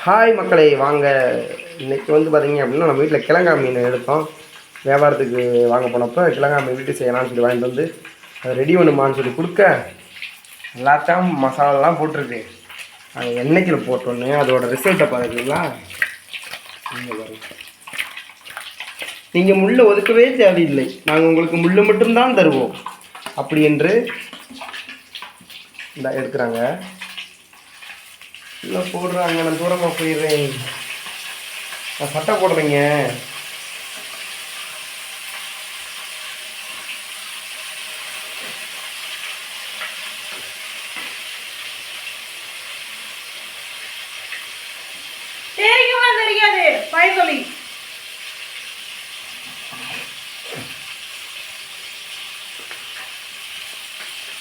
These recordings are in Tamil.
ஹாய் மக்களை வாங்க. இன்றைக்கி வந்து பார்த்தீங்க அப்படின்னா நம்ம வீட்டில் கிழங்கா மீன் எடுத்தோம். வியாபாரத்துக்கு வாங்க போனப்போ கிழங்கா மீன் வீட்டு செய்யலாம்னு சொல்லி வாங்கிட்டு வந்து அதை ரெடி பண்ணுமான்னு சொல்லி கொடுக்க எல்லாத்தையும் மசாலாலாம் போட்டிருக்கு. அது எண்ணெய்க்கில் போட்டோன்னே அதோட ரிசல்ட்டை பார்க்குறீங்களா நீங்கள் முள்ளை ஒதுக்கவே தேவையில்லை. நாங்கள் உங்களுக்கு முள்ளு மட்டும்தான் தருவோம். அப்படி என்று இந்த எடுக்கிறாங்க. இல்லை போடுறாங்க. நான் தூரமாக போயிடுறேன். நான் சட்டை போடுறேங்க. தெரியாது. பயங்கொலி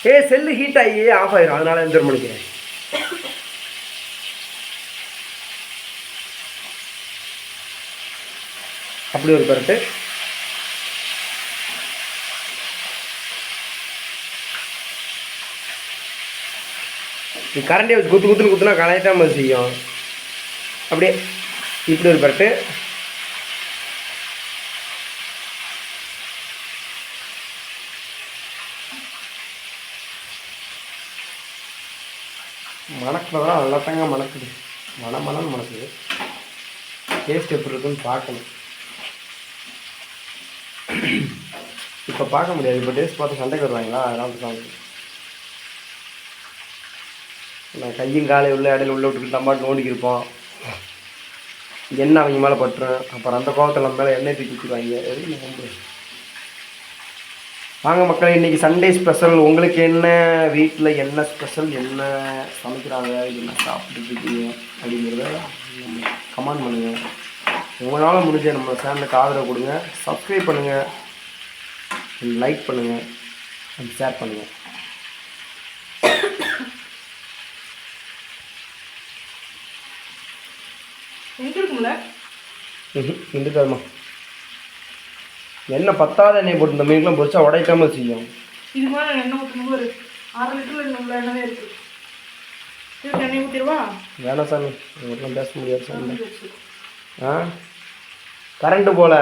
ஏ செல்லு ஹீட் ஆகி ஆஃப் ஆயிரும். அதனால எந்திரம் பண்ணிக்கிறேன். அப்படி ஒரு பரட்டு. நீ கரண்டே வச்சு குத்து குத்துன்னு குத்துனா கலாய்ட்டாம செய்யும்? அப்படியே இப்படி ஒரு பரட்டு. மணக்கிறதா நல்லா தாங்க மணக்குது. மன மனம் மணக்குது. டேஸ்ட் எப்படி இருக்குன்னு பார்க்கணும். இப்போ பார்க்க முடியாது. இப்போ டேஸ்ட் பார்த்து சண்டைக்கு வருவாங்களா? அதெல்லாம் சாப்பிடு நான் கையும் காலையும் உள்ள இடையில உள்ள விட்டுக்கிட்டு நம்ம நோண்டிக்கு இருப்போம். எண்ணெய் அவங்க மேலே பட்டுரும். அப்புறம் அந்த கோவத்தில் நம்ம மேலே எண்ணெய் தூக்கி ஊற்றிடுவாங்க எதுக்கு வாங்க மக்கள் இன்றைக்கி சண்டே ஸ்பெஷல் உங்களுக்கு என்ன வீட்டில் என்ன ஸ்பெஷல் என்ன சமைக்கிறாங்க? என்ன சாப்பிட்டுட்டு இருக்கீங்க? அப்படிங்கிறத கமெண்ட் பண்ணுங்கள் உங்களால் முடிஞ்ச நம்ம சேனலுக்கு ஆதரவு கொடுங்க. சப்ஸ்கிரைப் பண்ணுங்கள் லைக் பண்ணுங்கள் அண்ட் ஷேர் பண்ணுங்கள் இந்துக்காதுமா எண்ணெய் பத்தாத எண்ணெய் போட்டு இந்த மீன்லாம் பொரிச்சா உடைக்காம செய்யும். இதுக்கு மேலே எண்ணெய் ஊற்றணும் ஒரு அரை லிட்டர் உள்ள எண்ணெய் இருக்கு. இதுக்கு எண்ணெய் ஊற்றிடுவா வேணாம் சாமி. உங்களுக்குலாம் பேச முடியாது சாமி. ஆ? கரண்ட்டு போல.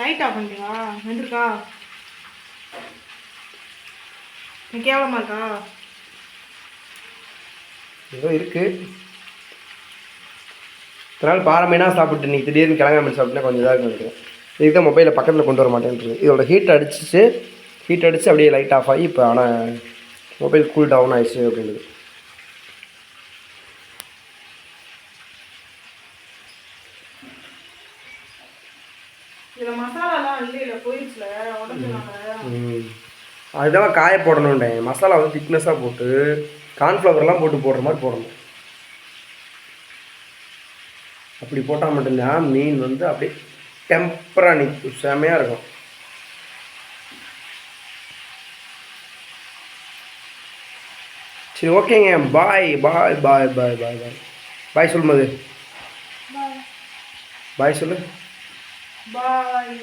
லைட் ஆஃப் பண்ணிட்டீங்களா வந்துருக்கா? கேவலமா இருக்கா? ஏதோ இருக்கு. இத்தனை நாள் பாறை மீனாக சாப்பிட்டு இன்னைக்கு திடீர்னு கிழங்கா மீன் சாப்பிட்டுனா கொஞ்சம் இதாக இருக்கும் இதுக்கு தான் மொபைலை பக்கத்தில் கொண்டு வர மாட்டேன்றது இதோட ஹீட் அடிச்சிச்சு. ஹீட் அடிச்சு அப்படியே லைட் ஆஃப் ஆகி இப்போ ஆனால் மொபைல் கூல் டவுன் ஆயிடுச்சு அப்படின்றது. இதில் மசாலாலாம் இல்லையில போயிடுச்சுல உடஞ்சுனாங்க ம். அதுதான் காய போடணுன்றேன் மசாலா வந்து திக்னஸாக போட்டு கார்ன்ஃப்ளவர்லாம் போட்டு போடுற மாதிரி போடணும். அப்படி போட்டால் மட்டும்தான் மீன் வந்து அப்படியே டெம்பராக நிற்கும் செமையாக இருக்கும். சரி ஓகேங்க. பாய் பாய் பாய் பாய் பாய் பாய் பாய் சொல்லும்போது. பாய் சொல்லு. பாய்